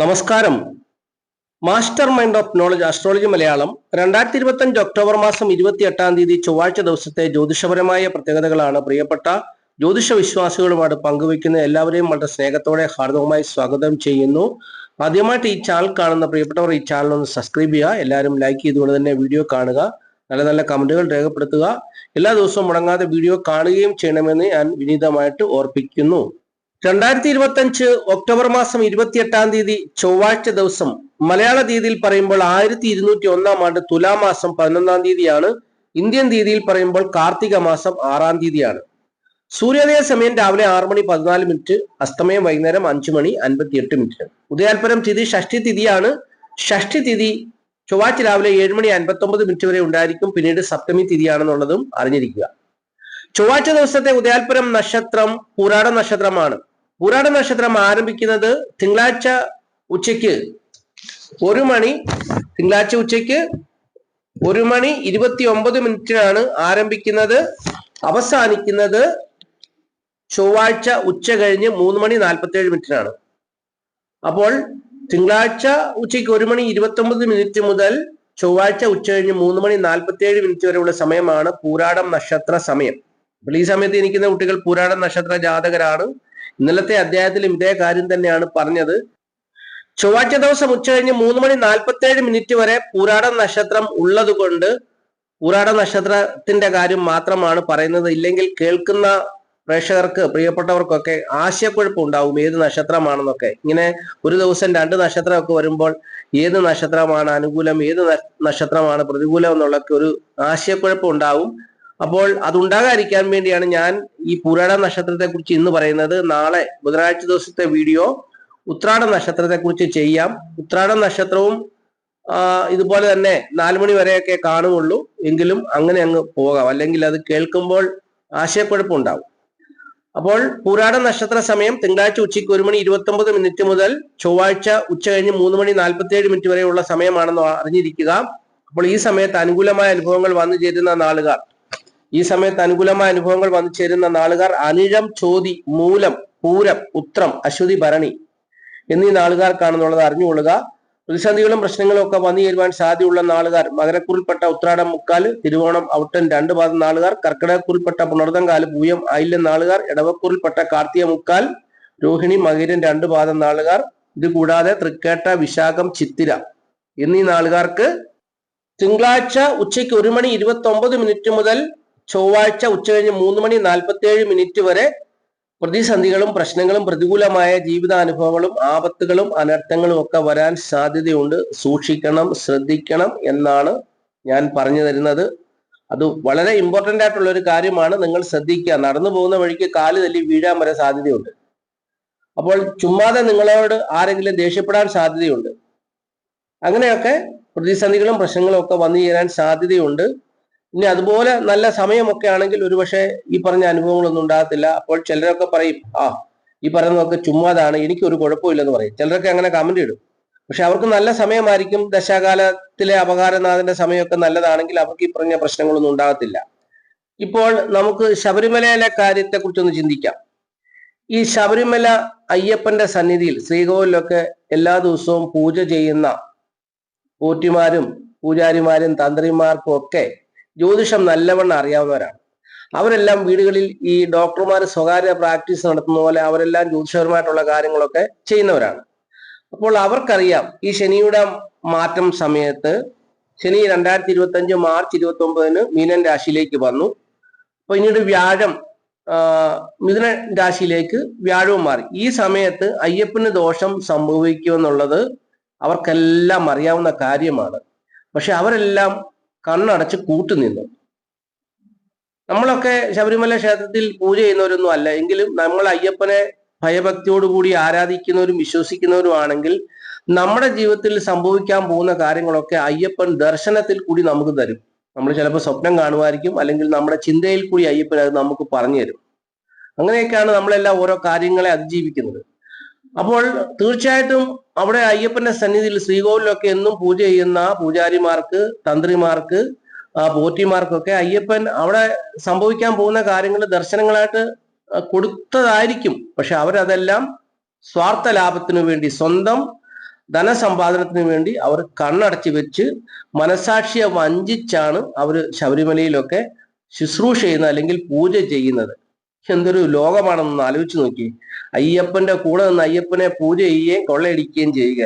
നമസ്കാരം. Master mind of knowledge astrology Malayalam. രണ്ടായിരത്തി ഇരുപത്തി അഞ്ച് ഒക്ടോബർ മാസം ഇരുപത്തി എട്ടാം തീയതി ചൊവ്വാഴ്ച ദിവസത്തെ ജ്യോതിഷപരമായ പ്രത്യേകതകളാണ് പ്രിയപ്പെട്ട ജ്യോതിഷ വിശ്വാസികളുമായി പങ്കുവയ്ക്കുന്ന എല്ലാവരെയും വളരെ സ്നേഹത്തോടെ ഹാർദവമായി സ്വാഗതം ചെയ്യുന്നു. ആദ്യമായിട്ട് ഈ ചാനൽ കാണുന്ന പ്രിയപ്പെട്ടവർ ഈ ചാനൽ ഒന്ന് സബ്സ്ക്രൈബ് ചെയ്യുക. എല്ലാവരും ലൈക്ക് ചെയ്തുകൊണ്ട് തന്നെ വീഡിയോ കാണുക. നല്ല നല്ല കമന്റുകൾ രേഖപ്പെടുത്തുക. എല്ലാ ദിവസവും മുടങ്ങാതെ വീഡിയോ കാണുകയും ചെയ്യണമെന്ന് ഞാൻ വിനീതമായിട്ട് ഓർപ്പിക്കുന്നു. രണ്ടായിരത്തി ഇരുപത്തി അഞ്ച് ഒക്ടോബർ മാസം ഇരുപത്തിയെട്ടാം തീയതി ചൊവ്വാഴ്ച ദിവസം മലയാള തീയതിയിൽ പറയുമ്പോൾ ആയിരത്തി ഇരുന്നൂറ്റി ഒന്നാം ആണ്ട് തുലാമാസം പതിനൊന്നാം തീയതിയാണ്. ഇന്ത്യൻ തീയതിയിൽ പറയുമ്പോൾ കാർത്തിക മാസം ആറാം തീയതിയാണ്. സൂര്യോദയ സമയം രാവിലെ ആറ് മണി പതിനാല് മിനിറ്റ് അസ്തമയം വൈകുന്നേരം അഞ്ചു മണി അൻപത്തിയെട്ട് മിനിറ്റ്. ഉദയാൽപരം തിഥി ഷഷ്ടി തിഥിയാണ്. ഷഷ്ടി തിഥി ചൊവ്വാഴ്ച രാവിലെ ഏഴ് മണി അൻപത്തി ഒമ്പത് മിനിറ്റ് വരെ ഉണ്ടായിരിക്കും. പിന്നീട് സപ്തമി തിഥിയാണെന്നുള്ളതും അറിഞ്ഞിരിക്കുക. ചൊവ്വാഴ്ച ദിവസത്തെ ഉദയാൽപരം നക്ഷത്രം പുരാട നക്ഷത്രമാണ്. പൂരാട നക്ഷത്രം ആരംഭിക്കുന്നത് തിങ്കളാഴ്ച ഉച്ചയ്ക്ക് ഒരു മണി തിങ്കളാഴ്ച ഉച്ചയ്ക്ക് ഒരു മണി ഇരുപത്തി ഒമ്പത് മിനിറ്റിനാണ് ആരംഭിക്കുന്നത്. അവസാനിക്കുന്നത് ചൊവ്വാഴ്ച ഉച്ച കഴിഞ്ഞ് മൂന്ന് മണി നാൽപ്പത്തി ഏഴ് മിനിറ്റിനാണ്. അപ്പോൾ തിങ്കളാഴ്ച ഉച്ചയ്ക്ക് ഒരു മണി ഇരുപത്തി ഒമ്പത് മിനിറ്റ് മുതൽ ചൊവ്വാഴ്ച ഉച്ച കഴിഞ്ഞ് മൂന്ന് മണി നാൽപ്പത്തി ഏഴ് മിനിറ്റ് വരെയുള്ള സമയമാണ് പൂരാടം നക്ഷത്ര സമയം. അപ്പോൾ ഈ സമയത്ത് ഇരിക്കുന്ന കുട്ടികൾ പൂരാടം നക്ഷത്ര ജാതകരാണ്. ഇന്നലത്തെ അധ്യായത്തിലും ഇതേ കാര്യം തന്നെയാണ് പറഞ്ഞത്. ചൊവ്വാഴ്ച ദിവസം ഉച്ച കഴിഞ്ഞ് മൂന്ന് മണി നാൽപ്പത്തി ഏഴ് മിനിറ്റ് വരെ പൂരാട നക്ഷത്രം ഉള്ളതുകൊണ്ട് പൂരാട നക്ഷത്രത്തിന്റെ കാര്യം മാത്രമാണ് പറയുന്നത്. ഇല്ലെങ്കിൽ കേൾക്കുന്ന പ്രേക്ഷകർക്ക് പ്രിയപ്പെട്ടവർക്കൊക്കെ ആശയക്കുഴപ്പം ഉണ്ടാവും ഏത് നക്ഷത്രമാണെന്നൊക്കെ. ഇങ്ങനെ ഒരു ദിവസം രണ്ട് നക്ഷത്രമൊക്കെ വരുമ്പോൾ ഏത് നക്ഷത്രമാണ് അനുകൂലം ഏത് നക്ഷത്രമാണ് പ്രതികൂലം എന്നുള്ളൊക്കെ ഒരു ആശയക്കുഴപ്പം ഉണ്ടാവും. അപ്പോൾ അതുണ്ടാകാതിരിക്കാൻ വേണ്ടിയാണ് ഞാൻ ഈ പുരാട നക്ഷത്രത്തെ കുറിച്ച് ഇന്ന് പറയുന്നത്. നാളെ ബുധനാഴ്ച ദിവസത്തെ വീഡിയോ ഉത്രാട നക്ഷത്രത്തെ കുറിച്ച് ചെയ്യാം. ഉത്രാട നക്ഷത്രവും ഇതുപോലെ തന്നെ നാലുമണി വരെയൊക്കെ കാണുകയുള്ളൂ. എങ്കിലും അങ്ങനെ അങ്ങ് പോകാം. അല്ലെങ്കിൽ അത് കേൾക്കുമ്പോൾ ആശയക്കുഴപ്പമുണ്ടാവും. അപ്പോൾ പുരാട നക്ഷത്ര സമയം തിങ്കളാഴ്ച ഉച്ചയ്ക്ക് ഒരു മണി ഇരുപത്തി മിനിറ്റ് മുതൽ ചൊവ്വാഴ്ച ഉച്ച കഴിഞ്ഞ് മൂന്ന് മണി നാൽപ്പത്തി ഏഴ് മിനിറ്റ് വരെയുള്ള സമയമാണെന്ന് അറിഞ്ഞിരിക്കുക. അപ്പോൾ ഈ സമയത്ത് അനുകൂലമായ അനുഭവങ്ങൾ വന്നു ചേരുന്ന നാളുകാർ ഈ സമയത്ത് അനുകൂലമായ അനുഭവങ്ങൾ വന്നു ചേരുന്ന നാളുകാർ അനിഴം ചോതി മൂലം പൂരം ഉത്രം അശ്വതി ഭരണി എന്നീ നാളുകാർക്കാണെന്നുള്ളത് അറിഞ്ഞുകൊള്ളുക. പ്രതിസന്ധികളും പ്രശ്നങ്ങളും ഒക്കെ വന്നു ചേരുവാൻ സാധ്യതയുള്ള നാളുകാർ മകരക്കുറിൽപ്പെട്ട ഉത്രാടം മുക്കാൽ തിരുവോണം ഔട്ടൻ രണ്ട് പാദം നാളുകാർ കർക്കിടകക്കുറിൽപ്പെട്ട പുണർതങ്കാൽ പൂയം ആയില്യം നാളുകാർ ഇടവക്കുറിൽപ്പെട്ട കാർത്തിക മുക്കാൽ രോഹിണി മകരൻ രണ്ട് പാദം നാളുകാർ ഇത് കൂടാതെ തൃക്കേട്ട വിശാഖം ചിത്തിര എന്നീ നാളുകാർക്ക് തിങ്കളാഴ്ച ഉച്ചയ്ക്ക് ഒരു മണി ഇരുപത്തി ഒമ്പത് മിനിറ്റ് മുതൽ ചൊവ്വാഴ്ച ഉച്ച കഴിഞ്ഞ് മൂന്ന് മണി നാൽപ്പത്തി ഏഴ് മിനിറ്റ് വരെ പ്രതിസന്ധികളും പ്രശ്നങ്ങളും പ്രതികൂലമായ ജീവിതാനുഭവങ്ങളും ആപത്തുകളും അനർത്ഥങ്ങളും ഒക്കെ വരാൻ സാധ്യതയുണ്ട്. സൂക്ഷിക്കണം ശ്രദ്ധിക്കണം എന്നാണ് ഞാൻ പറഞ്ഞു തരുന്നത്. അത് വളരെ ഇമ്പോർട്ടന്റ് ആയിട്ടുള്ള ഒരു കാര്യമാണ്. നിങ്ങൾ ശ്രദ്ധിക്കുക. നടന്നു പോകുന്ന വഴിക്ക് കാൽ തല്ലി വീഴാൻ വരെ സാധ്യതയുണ്ട്. അപ്പോൾ ചുമ്മാതെ നിങ്ങളോട് ആരെങ്കിലും ദേഷ്യപ്പെടാൻ സാധ്യതയുണ്ട്. അങ്ങനെയൊക്കെ പ്രതിസന്ധികളും പ്രശ്നങ്ങളും ഒക്കെ വന്നു ചേരാൻ സാധ്യതയുണ്ട്. ഇനി അതുപോലെ നല്ല സമയമൊക്കെ ആണെങ്കിൽ ഒരുപക്ഷെ ഈ പറഞ്ഞ അനുഭവങ്ങളൊന്നും ഉണ്ടാകത്തില്ല. അപ്പോൾ ചിലരൊക്കെ പറയും ആ ഈ പറയുന്നതൊക്കെ ചുമ്മാതാണ് എനിക്കൊരു കുഴപ്പമില്ലെന്ന് പറയും. ചിലരൊക്കെ അങ്ങനെ കമന്റ് ഇടും. പക്ഷെ അവർക്ക് നല്ല സമയമായിരിക്കും ദശാകാലത്തിലെ അപകാരനാഥന്റെ സമയമൊക്കെ നല്ലതാണെങ്കിൽ അവർക്ക് ഈ പറഞ്ഞ പ്രശ്നങ്ങളൊന്നും ഉണ്ടാകത്തില്ല. ഇപ്പോൾ നമുക്ക് ശബരിമലയിലെ കാര്യത്തെ കുറിച്ചൊന്ന് ചിന്തിക്കാം. ഈ ശബരിമല അയ്യപ്പന്റെ സന്നിധിയിൽ ശ്രീകോവിലൊക്കെ എല്ലാ ദിവസവും പൂജ ചെയ്യുന്ന പോറ്റിമാരും പൂജാരിമാരും തന്ത്രിമാർക്കും ഒക്കെ ജ്യോതിഷം നല്ലവണ്ണം അറിയാവുന്നവരാണ്. അവരെല്ലാം വീടുകളിൽ ഈ ഡോക്ടർമാർ സ്വകാര്യ പ്രാക്ടീസ് നടത്തുന്ന പോലെ അവരെല്ലാം ജ്യോതിഷപരമായിട്ടുള്ള കാര്യങ്ങളൊക്കെ ചെയ്യുന്നവരാണ്. അപ്പോൾ അവർക്കറിയാം ഈ ശനിയുടെ മാറ്റം സമയത്ത് ശനി രണ്ടായിരത്തി ഇരുപത്തി അഞ്ച് മാർച്ച് ഇരുപത്തി ഒമ്പതിന് മീനൻ രാശിയിലേക്ക് വന്നു. അപ്പൊ പിന്നീട് വ്യാഴം മിഥുന രാശിയിലേക്ക് വ്യാഴവും മാറി. ഈ സമയത്ത് അയ്യപ്പന് ദോഷം സംഭവിക്കുമെന്നുള്ളത് അവർക്കെല്ലാം അറിയാവുന്ന കാര്യമാണ്. പക്ഷെ അവരെല്ലാം കണ്ണടച്ച് കൂട്ടുനിന്നു നമ്മളൊക്കെ ശബരിമല ക്ഷേത്രത്തിൽ പൂജ ചെയ്യുന്നവരൊന്നും അല്ല. എങ്കിലും നമ്മൾ അയ്യപ്പനെ ഭയഭക്തിയോടുകൂടി ആരാധിക്കുന്നവരും വിശ്വസിക്കുന്നവരും ആണെങ്കിൽ നമ്മുടെ ജീവിതത്തിൽ സംഭവിക്കാൻ പോകുന്ന കാര്യങ്ങളൊക്കെ അയ്യപ്പൻ ദർശനത്തിൽ കൂടി നമുക്ക് തരും. നമ്മൾ ചിലപ്പോൾ സ്വപ്നം കാണുമായിരിക്കും. അല്ലെങ്കിൽ നമ്മുടെ ചിന്തയിൽ കൂടി അയ്യപ്പൻ അത് നമുക്ക് പറഞ്ഞു തരും. അങ്ങനെയൊക്കെയാണ് നമ്മളെല്ലാം ഓരോ കാര്യങ്ങളെ അതിജീവിക്കുന്നത്. അപ്പോൾ തീർച്ചയായിട്ടും അവിടെ അയ്യപ്പന്റെ സന്നിധിയിൽ ശ്രീകോവിലൊക്കെ എന്നും പൂജ ചെയ്യുന്ന പൂജാരിമാർക്ക് തന്ത്രിമാർക്ക് പോറ്റിമാർക്കൊക്കെ അയ്യപ്പൻ അവിടെ സംഭവിക്കാൻ പോകുന്ന കാര്യങ്ങൾ ദർശനങ്ങളായിട്ട് കൊടുത്തതായിരിക്കും. പക്ഷെ അവരതെല്ലാം സ്വാർത്ഥ ലാഭത്തിനു വേണ്ടി സ്വന്തം ധനസമ്പാദനത്തിന് വേണ്ടി അവർ കണ്ണടച്ചു വെച്ച് മനസാക്ഷിയെ വഞ്ചിച്ചാണ് അവർ ശബരിമലയിലൊക്കെ ശുശ്രൂഷ ചെയ്യുന്നത് അല്ലെങ്കിൽ പൂജ ചെയ്യുന്നത്. എന്തൊരു ലോകമാണെന്ന് ആലോചിച്ചു നോക്കി. അയ്യപ്പന്റെ കൂടെ നിന്ന് അയ്യപ്പനെ പൂജ ചെയ്യുകയും കൊള്ളയടിക്കുകയും ചെയ്യുക.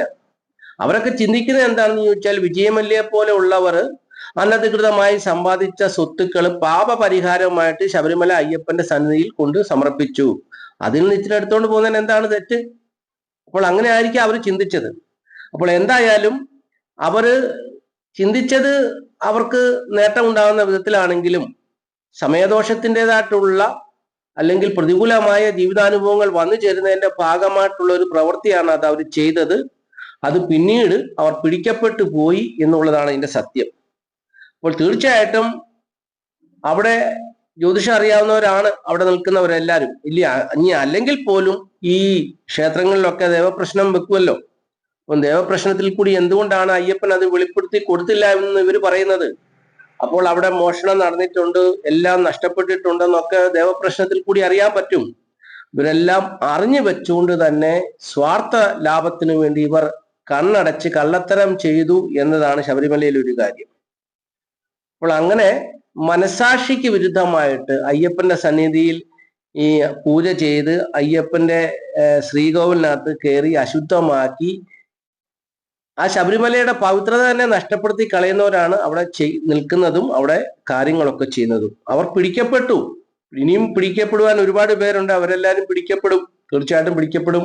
അവരൊക്കെ ചിന്തിക്കുന്നത് എന്താണെന്ന് ചോദിച്ചാൽ വിജയമല്യെ പോലെ ഉള്ളവർ അനധികൃതമായി സമ്പാദിച്ച സ്വത്തുക്കൾ പാപപരിഹാരമായിട്ട് ശബരിമല അയ്യപ്പന്റെ സന്നിധിയിൽ കൊണ്ട് സമർപ്പിച്ചു. അതിൽ നിന്ന് ഇച്ചിരി എടുത്തോണ്ട് പോകുന്നതിന് എന്താണ് തെറ്റ്? അപ്പോൾ അങ്ങനെ ആയിരിക്കും അവർ ചിന്തിച്ചത്. അപ്പോൾ എന്തായാലും അവർ ചിന്തിച്ചത് അവർക്ക് നേട്ടം ഉണ്ടാകുന്ന വിധത്തിലാണെങ്കിലും സമയദോഷത്തിന്റെതായിട്ടുള്ള അല്ലെങ്കിൽ പ്രതികൂലമായ ജീവിതാനുഭവങ്ങൾ വന്നു ചേരുന്നതിന്റെ ഭാഗമായിട്ടുള്ള ഒരു പ്രവൃത്തിയാണ് അത് അവർ ചെയ്തത്. അത് പിന്നീട് അവർ പിടിക്കപ്പെട്ടു പോയി എന്നുള്ളതാണ് ഇതിന്റെ സത്യം. അപ്പോൾ തീർച്ചയായിട്ടും അവിടെ ജ്യോതിഷം അറിയാവുന്നവരാണ് അവിടെ നിൽക്കുന്നവരെല്ലാരും ഇല്ല ഇനി അല്ലെങ്കിൽ പോലും ഈ ക്ഷേത്രങ്ങളിലൊക്കെ ദേവപ്രശ്നം വെക്കുമല്ലോ അപ്പം ദേവപ്രശ്നത്തിൽ കൂടി എന്തുകൊണ്ടാണ് അയ്യപ്പൻ അത് വെളിപ്പെടുത്തി കൊടുത്തില്ല എന്ന് ഇവർ പറയുന്നത്? അപ്പോൾ അവിടെ മോഷണം നടന്നിട്ടുണ്ട് എല്ലാം നഷ്ടപ്പെട്ടിട്ടുണ്ടെന്നൊക്കെ ദേവപ്രശ്നത്തിൽ കൂടി അറിയാൻ പറ്റും. ഇവരെല്ലാം അറിഞ്ഞു വെച്ചുകൊണ്ട് തന്നെ സ്വാർത്ഥ ലാഭത്തിനു വേണ്ടി ഇവർ കണ്ണടച്ച് കള്ളത്തരം ചെയ്തു എന്നതാണ് ശബരിമലയിലെ ഒരു കാര്യം. അപ്പോൾ അങ്ങനെ മനസാക്ഷിക്ക് വിരുദ്ധമായിട്ട് അയ്യപ്പന്റെ സന്നിധിയിൽ ഈ പൂജ ചെയ്ത് അയ്യപ്പന്റെ ശ്രീകോവിലിനകത്ത് കയറി അശുദ്ധമാക്കി ആ ശബരിമലയുടെ പവിത്രത തന്നെ നഷ്ടപ്പെടുത്തി കളയുന്നവരാണ് അവിടെ നിൽക്കുന്നതും അവിടെ കാര്യങ്ങളൊക്കെ ചെയ്യുന്നതും. അവർ പിടിക്കപ്പെട്ടു. ഇനിയും പിടിക്കപ്പെടുവാൻ ഒരുപാട് പേരുണ്ട്. അവരെല്ലാവരും പിടിക്കപ്പെടും. തീർച്ചയായിട്ടും പിടിക്കപ്പെടും.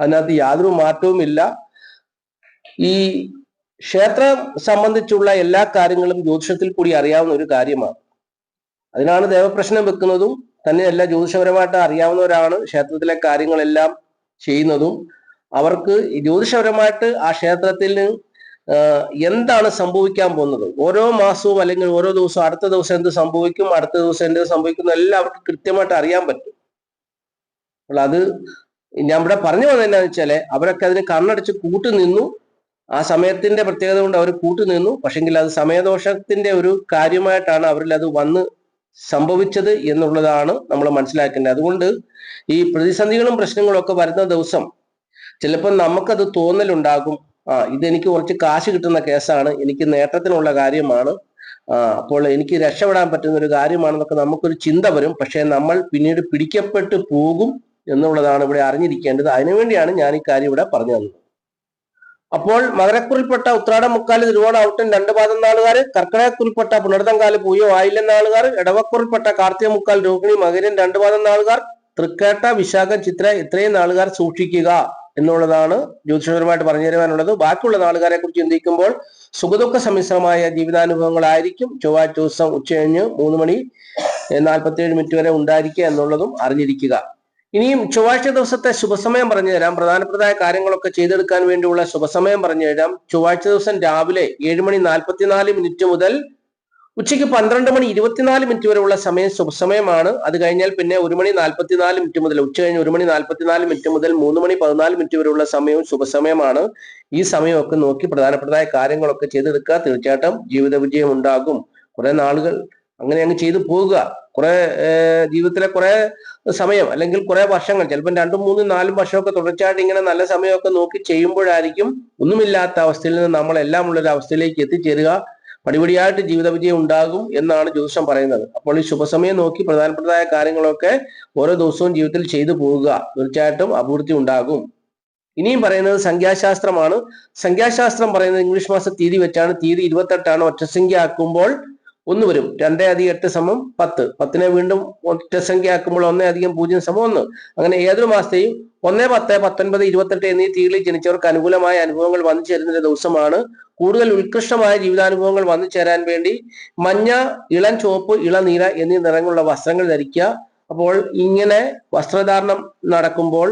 അതിനകത്ത് യാതൊരു മാറ്റവുമില്ല ഈ ക്ഷേത്രം സംബന്ധിച്ചുള്ള എല്ലാ കാര്യങ്ങളും ജ്യോതിഷത്തിൽ കൂടി അറിയാവുന്ന ഒരു കാര്യമാണ്. അതിനാണ് ദേവപ്രശ്നം വെക്കുന്നതും തന്നെയല്ല ജ്യോതിഷപരമായിട്ട് അറിയാവുന്നവരാണ് ക്ഷേത്രത്തിലെ കാര്യങ്ങളെല്ലാം ചെയ്യുന്നതും. അവർക്ക് ജ്യോതിഷപരമായിട്ട് ആ ക്ഷേത്രത്തിൽ എന്താണ് സംഭവിക്കാൻ പോകുന്നത്? ഓരോ മാസവും അല്ലെങ്കിൽ ഓരോ ദിവസവും അടുത്ത ദിവസം എന്ത് സംഭവിക്കും അടുത്ത ദിവസം എന്ത് സംഭവിക്കും എല്ലാം അവർക്ക് കൃത്യമായിട്ട് അറിയാൻ പറ്റും. അപ്പോൾ അത് ഞാൻ ഇവിടെ പറഞ്ഞു വന്നത് എന്താണെന്ന് വെച്ചാൽ അവരൊക്കെ അതിന് കണ്ണടച്ച് കൂട്ടുനിന്നു ആ സമയത്തിന്റെ പ്രത്യേകത കൊണ്ട് അവർ കൂട്ടുനിന്നു പക്ഷെങ്കിൽ അത് സമയദോഷത്തിന്റെ ഒരു കാര്യമായിട്ടാണ് അവരിൽ അത് വന്ന് സംഭവിച്ചത് എന്നുള്ളതാണ് നമ്മൾ മനസ്സിലാക്കേണ്ടത്. അതുകൊണ്ട് ഈ പ്രതിസന്ധികളും പ്രശ്നങ്ങളും ഒക്കെ വരുന്ന ദിവസം ചിലപ്പോൾ നമുക്കത് തോന്നലുണ്ടാകും. ആ ഇതെനിക്ക് കുറച്ച് കാശ് കിട്ടുന്ന കേസാണ്. എനിക്ക് നേട്ടത്തിനുള്ള കാര്യമാണ്. അപ്പോൾ എനിക്ക് രക്ഷപ്പെടാൻ പറ്റുന്ന ഒരു കാര്യമാണെന്നൊക്കെ നമുക്കൊരു ചിന്ത വരും. പക്ഷേ നമ്മൾ പിന്നീട് പിടിക്കപ്പെട്ടു പോകും എന്നുള്ളതാണ് ഇവിടെ അറിഞ്ഞിരിക്കേണ്ടത്. അതിനുവേണ്ടിയാണ് ഞാൻ ഈ കാര്യം ഇവിടെ പറഞ്ഞു തന്നത്. അപ്പോൾ മകരക്കുറിൽപ്പെട്ട ഉത്രാട മുക്കാൽ തിരുവോണ ഔട്ടൻ രണ്ട് പാദം നാളുകാർ കർക്കിടകക്കുറിൽപ്പെട്ട പുണർതങ്കാൽ പൂയോ ആയില്ലെന്ന നാളുകാർ ഇടവക്കുറിൽപ്പെട്ട കാർത്തിക മുക്കാൽ രോഹിണി മകരൻ രണ്ട് പാദം നാളുകാർ തൃക്കേട്ട വിശാഖം ചിത്ര ഇത്രയും നാളുകാർ സൂക്ഷിക്കുക. എന്നുള്ളതാണ് ജ്യോതിഷപരമായിട്ട് പറഞ്ഞു തരുവാനുള്ളത്. ബാക്കിയുള്ള നാളുകാരെ കുറിച്ച് ചിന്തിക്കുമ്പോൾ സുഖദുഃഖ സമ്മിശ്രമായ ജീവിതാനുഭവങ്ങളായിരിക്കും ചൊവ്വാഴ്ച ദിവസം ഉച്ചകഴിഞ്ഞ് മൂന്ന് മണി നാൽപ്പത്തിയേഴ് മിനിറ്റ് വരെ ഉണ്ടായിരിക്കുക എന്നുള്ളതും അറിഞ്ഞിരിക്കുക. ഇനിയും ചൊവ്വാഴ്ച ദിവസത്തെ ശുഭസമയം പറഞ്ഞു തരാം. പ്രധാനപ്പെട്ടതായ കാര്യങ്ങളൊക്കെ ചെയ്തെടുക്കാൻ വേണ്ടിയുള്ള ശുഭസമയം പറഞ്ഞു തരാം. ചൊവ്വാഴ്ച ദിവസം രാവിലെ ഏഴ് മണി നാൽപ്പത്തിനാല് മിനിറ്റ് മുതൽ ഉച്ചയ്ക്ക് പന്ത്രണ്ട് മണി ഇരുപത്തിനാല് മിനിറ്റ് വരെയുള്ള സമയം ശുഭസമയമാണ് അത് കഴിഞ്ഞാൽ പിന്നെ ഒരു മണി നാൽപ്പത്തിനാല് മിനിറ്റ് മുതൽ ഉച്ച കഴിഞ്ഞ് ഒരു മണി നാൽപ്പത്തിനാല് മിനിറ്റ് മുതൽ മൂന്ന് മണി പതിനാല് മിനിറ്റ് വരെയുള്ള സമയവും ശുഭസമയമാണ്. ഈ സമയമൊക്കെ നോക്കി പ്രധാനപ്പെട്ടതായ കാര്യങ്ങളൊക്കെ ചെയ്തെടുക്കുക. തീർച്ചയായിട്ടും ജീവിത വിജയം ഉണ്ടാകും. കുറെ നാളുകൾ അങ്ങനെ അങ്ങ് ചെയ്തു പോവുക കുറെ ജീവിതത്തിലെ കുറെ സമയം അല്ലെങ്കിൽ കുറെ വർഷങ്ങൾ ചിലപ്പോൾ രണ്ടും മൂന്നും നാലും വർഷമൊക്കെ തുടർച്ചയായിട്ട് ഇങ്ങനെ നല്ല സമയമൊക്കെ നോക്കി ചെയ്യുമ്പോഴായിരിക്കും ഒന്നുമില്ലാത്ത അവസ്ഥയിൽ നിന്ന് നമ്മളെല്ലാം ഉള്ള ഒരു അവസ്ഥയിലേക്ക് എത്തിച്ചേരുക. പടിപടിയായിട്ട് ജീവിത വിജയം ഉണ്ടാകും എന്നാണ് ജ്യോതിഷം പറയുന്നത്. അപ്പോൾ ഈ ശുഭസമയം നോക്കി പ്രധാനപ്പെട്ടതായ കാര്യങ്ങളൊക്കെ ഓരോ ദിവസവും ജീവിതത്തിൽ ചെയ്തു പോവുക തീർച്ചയായിട്ടും അഭിവൃദ്ധി ഉണ്ടാകും. ഇനിയും പറയുന്നത് സംഖ്യാശാസ്ത്രമാണ്. സംഖ്യാശാസ്ത്രം പറയുന്നത് ഇംഗ്ലീഷ് മാസ തീയതി വെച്ചാണ്. തീയതി ഇരുപത്തെട്ടാണ്. ഒറ്റസംഖ്യ ആക്കുമ്പോൾ ഒന്ന് വരും. രണ്ടേ അധികം എട്ട് സമം പത്ത്. പത്തിനെ വീണ്ടും ഒറ്റസംഖ്യ ആക്കുമ്പോൾ ഒന്നേ അധികം പൂജ്യം സമം ഒന്ന്. അങ്ങനെ ഏതൊരു മാസത്തെയും ഒന്നേ പത്ത് പത്തൊൻപത് ഇരുപത്തെട്ട് എന്നീ തീയതിയിൽ ജനിച്ചവർക്ക് അനുകൂലമായ അനുഭവങ്ങൾ വന്നു ചേരുന്ന ദിവസമാണ്. കൂടുതൽ ഉത്കൃഷ്ടമായ ജീവിതാനുഭവങ്ങൾ വന്നു ചേരാൻ വേണ്ടി മഞ്ഞ ഇളം ചുവപ്പ് ഇളനീല എന്നീ നിറങ്ങളുള്ള വസ്ത്രങ്ങൾ ധരിക്കുക. അപ്പോൾ ഇങ്ങനെ വസ്ത്രധാരണം നടക്കുമ്പോൾ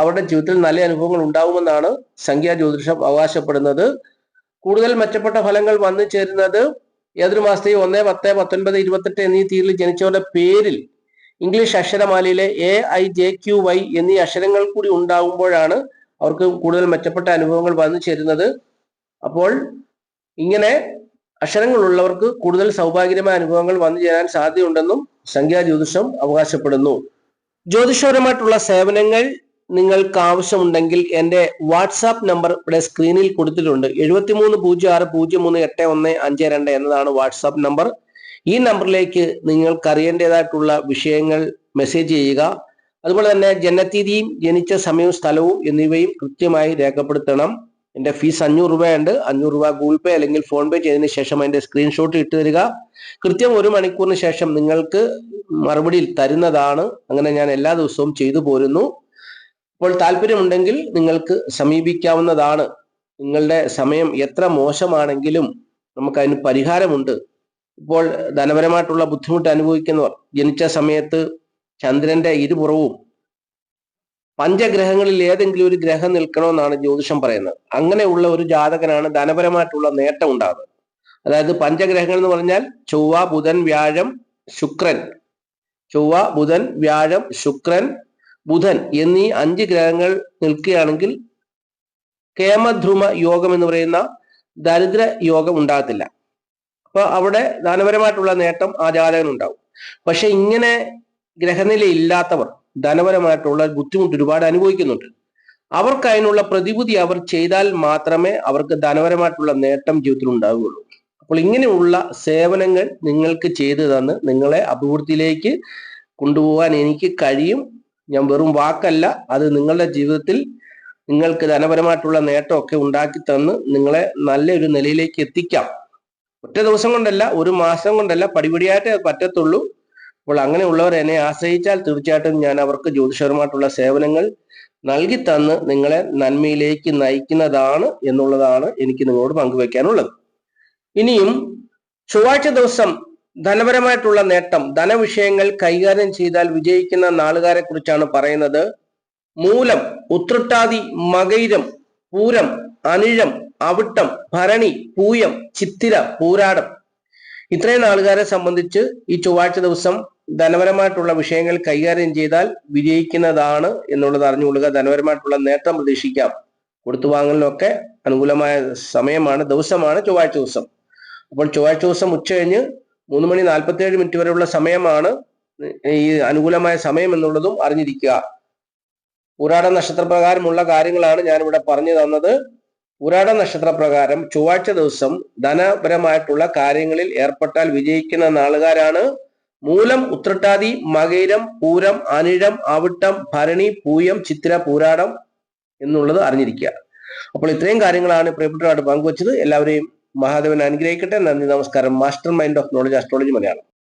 അവരുടെ ജീവിതത്തിൽ നല്ല അനുഭവങ്ങൾ ഉണ്ടാവുമെന്നാണ് സംഖ്യാ ജ്യോതിഷം അവകാശപ്പെടുന്നത്. കൂടുതൽ മെച്ചപ്പെട്ട ഫലങ്ങൾ വന്നു ചേരുന്നത് ഏതൊരു മാസത്തെയും ഒന്ന് പത്ത് പത്തൊൻപത് ഇരുപത്തെട്ട് എന്നീ തീയതിയിൽ ജനിച്ചവരുടെ പേരിൽ English അക്ഷരമാലയിലെ A I J Q Y എന്നീ അക്ഷരങ്ങൾ കൂടി ഉണ്ടാകുമ്പോഴാണ് അവർക്ക് കൂടുതൽ മെച്ചപ്പെട്ട അനുഭവങ്ങൾ വന്നു ചേരുന്നത്. അപ്പോൾ ഇങ്ങനെ അക്ഷരങ്ങളുള്ളവർക്ക് കൂടുതൽ സൗഭാഗ്യമായ അനുഭവങ്ങൾ വന്നു ചേരാൻ സാധ്യതയുണ്ടെന്നും സംഖ്യാ ജ്യോതിഷം അവകാശപ്പെടുന്നു. ജ്യോതിഷപരമായിട്ടുള്ള സേവനങ്ങൾ നിങ്ങൾക്ക് ആവശ്യമുണ്ടെങ്കിൽ എന്റെ വാട്സാപ്പ് നമ്പർ ഇവിടെ സ്ക്രീനിൽ കൊടുത്തിട്ടുണ്ട്. എഴുപത്തിമൂന്ന് പൂജ്യം ആറ് പൂജ്യം മൂന്ന് എട്ട് ഒന്ന് അഞ്ച് രണ്ട് എന്നതാണ് വാട്സാപ്പ് നമ്പർ. ഈ നമ്പറിലേക്ക് നിങ്ങൾക്ക് അറിയേണ്ടതായിട്ടുള്ള വിഷയങ്ങൾ മെസ്സേജ് ചെയ്യുക. അതുപോലെ തന്നെ ജനനത്തീതിയും ജനിച്ച സമയവും സ്ഥലവും എന്നിവയും കൃത്യമായി രേഖപ്പെടുത്തണം. എന്റെ ഫീസ് അഞ്ഞൂറ് രൂപയുണ്ട്. അഞ്ഞൂറ് രൂപ ഗൂഗിൾ പേ അല്ലെങ്കിൽ ഫോൺ പേ ചെയ്തതിന് ശേഷം അതിന്റെ സ്ക്രീൻഷോട്ട് ഇട്ട് തരിക. കൃത്യം ഒരു മണിക്കൂറിന് ശേഷം നിങ്ങൾക്ക് മറുപടി തരുന്നതാണ്. അങ്ങനെ ഞാൻ എല്ലാ ദിവസവും ചെയ്തു പോരുന്നു. അപ്പോൾ താല്പര്യമുണ്ടെങ്കിൽ നിങ്ങൾക്ക് സമീപിക്കാവുന്നതാണ്. നിങ്ങളുടെ സമയം എത്ര മോശമാണെങ്കിലും നമുക്കതിന് പരിഹാരമുണ്ട്. ഇപ്പോൾ ധനപരമായിട്ടുള്ള ബുദ്ധിമുട്ട് അനുഭവിക്കുന്നവർ ജനിച്ച സമയത്ത് ചന്ദ്രന്റെ ഇരുപുറവും പഞ്ചഗ്രഹങ്ങളിൽ ഏതെങ്കിലും ഒരു ഗ്രഹം നിൽക്കണമെന്നാണ് ജ്യോതിഷം പറയുന്നത്. അങ്ങനെയുള്ള ഒരു ജാതകനാണ് ധനപരമായിട്ടുള്ള നേട്ടം ഉണ്ടാകുന്നത് അതായത് പഞ്ചഗ്രഹങ്ങൾ എന്ന് പറഞ്ഞാൽ ചൊവ്വ ബുധൻ വ്യാഴം ശുക്രൻ. ചൊവ്വ ബുധൻ വ്യാഴം ശുക്രൻ ബുധൻ എന്നീ അഞ്ച് ഗ്രഹങ്ങൾ നിൽക്കുകയാണെങ്കിൽ കേമധ്രുമ യോഗം എന്ന് പറയുന്ന ദരിദ്ര യോഗം ഉണ്ടാകത്തില്ല. അപ്പൊ അവിടെ ധനപരമായിട്ടുള്ള നേട്ടം ആ ജാതകനുണ്ടാവും. പക്ഷെ ഇങ്ങനെ ഗ്രഹനില ഇല്ലാത്തവർ ധനപരമായിട്ടുള്ള ബുദ്ധിമുട്ട് ഒരുപാട് അനുഭവിക്കുന്നുണ്ട്. അവർക്ക് അതിനുള്ള പ്രതിവിധി അവർ ചെയ്താൽ മാത്രമേ അവർക്ക് ധനപരമായിട്ടുള്ള നേട്ടം ജീവിതത്തിൽ ഉണ്ടാവുകയുള്ളൂ. അപ്പോൾ ഇങ്ങനെയുള്ള സേവനങ്ങൾ നിങ്ങൾക്ക് ചെയ്തു തന്ന് നിങ്ങളെ അഭിവൃദ്ധിയിലേക്ക് കൊണ്ടുപോകാൻ എനിക്ക് കഴിയും. ഞാൻ വെറും വാക്കല്ല അത് നിങ്ങളുടെ ജീവിതത്തിൽ നിങ്ങൾക്ക് ധനപരമായിട്ടുള്ള നേട്ടമൊക്കെ ഉണ്ടാക്കി തന്ന് നിങ്ങളെ നല്ലൊരു നിലയിലേക്ക് എത്തിക്കാം. ഒറ്റ ദിവസം കൊണ്ടല്ല ഒരു മാസം കൊണ്ടല്ല പടിപടിയായിട്ടേ അത് പറ്റത്തുള്ളൂ. അപ്പോൾ അങ്ങനെയുള്ളവർ എന്നെ ആശ്രയിച്ചാൽ തീർച്ചയായിട്ടും ഞാൻ അവർക്ക് ജ്യോതിഷപരമായിട്ടുള്ള സേവനങ്ങൾ നൽകി തന്ന് നിങ്ങളെ നന്മയിലേക്ക് നയിക്കുന്നതാണ് എന്നുള്ളതാണ് എനിക്ക് നിങ്ങളോട് പങ്കുവെക്കാനുള്ളത്. ഇനിയും ചൊവ്വാഴ്ച ദിവസം ധനപരമായിട്ടുള്ള നേട്ടം ധനവിഷയങ്ങൾ കൈകാര്യം ചെയ്താൽ വിജയിക്കുന്ന നാളുകാരെ കുറിച്ചാണ് പറയുന്നത്. മൂലം ഉത്രട്ടാതി മകൈരം പൂരം അനിഴം അവിട്ടം ഭരണി പൂയം ചിത്തിര പൂരാടം. ഇത്രയും നാളുകാരെ സംബന്ധിച്ച് ഈ ചൊവ്വാഴ്ച ദിവസം ധനപരമായിട്ടുള്ള വിഷയങ്ങൾ കൈകാര്യം ചെയ്താൽ വിജയിക്കുന്നതാണ് എന്നുള്ളത് അറിഞ്ഞുകൊള്ളുക. ധനപരമായിട്ടുള്ള നേട്ടം പ്രതീക്ഷിക്കാം. കൊടുത്തു വാങ്ങലിനൊക്കെ അനുകൂലമായ സമയമാണ് ദിവസമാണ് ചൊവ്വാഴ്ച ദിവസം. അപ്പോൾ ചൊവ്വാഴ്ച ദിവസം ഉച്ച കഴിഞ്ഞ് മൂന്ന് മണി നാൽപ്പത്തി ഏഴ് മിനിറ്റ് വരെയുള്ള സമയമാണ് ഈ അനുകൂലമായ സമയം എന്നുള്ളതും അറിഞ്ഞിരിക്കുക. പുരാട നക്ഷത്രപ്രകാരമുള്ള കാര്യങ്ങളാണ് ഞാനിവിടെ പറഞ്ഞു തന്നത്. പുരാട നക്ഷത്രപ്രകാരം ചൊവ്വാഴ്ച ദിവസം ധനപരമായിട്ടുള്ള കാര്യങ്ങളിൽ ഏർപ്പെട്ടാൽ വിജയിക്കുന്ന നാളുകാരാണ്. മൂലം ഉത്രട്ടാതി മകയിരം പൂരം അനിഴം അവിട്ടം ഭരണി പൂയം ചിത്ര പൂരാടം എന്നുള്ളത് അറിഞ്ഞിരിക്കുക. അപ്പോൾ ഇത്രയും കാര്യങ്ങളാണ് പ്രിയപ്പെട്ടവരായിട്ട് പങ്കുവച്ചത്. എല്ലാവരെയും മഹാദേവൻ അനുഗ്രഹിക്കട്ടെ. നന്ദി നമസ്കാരം. Master mind of knowledge astrology Malayalam.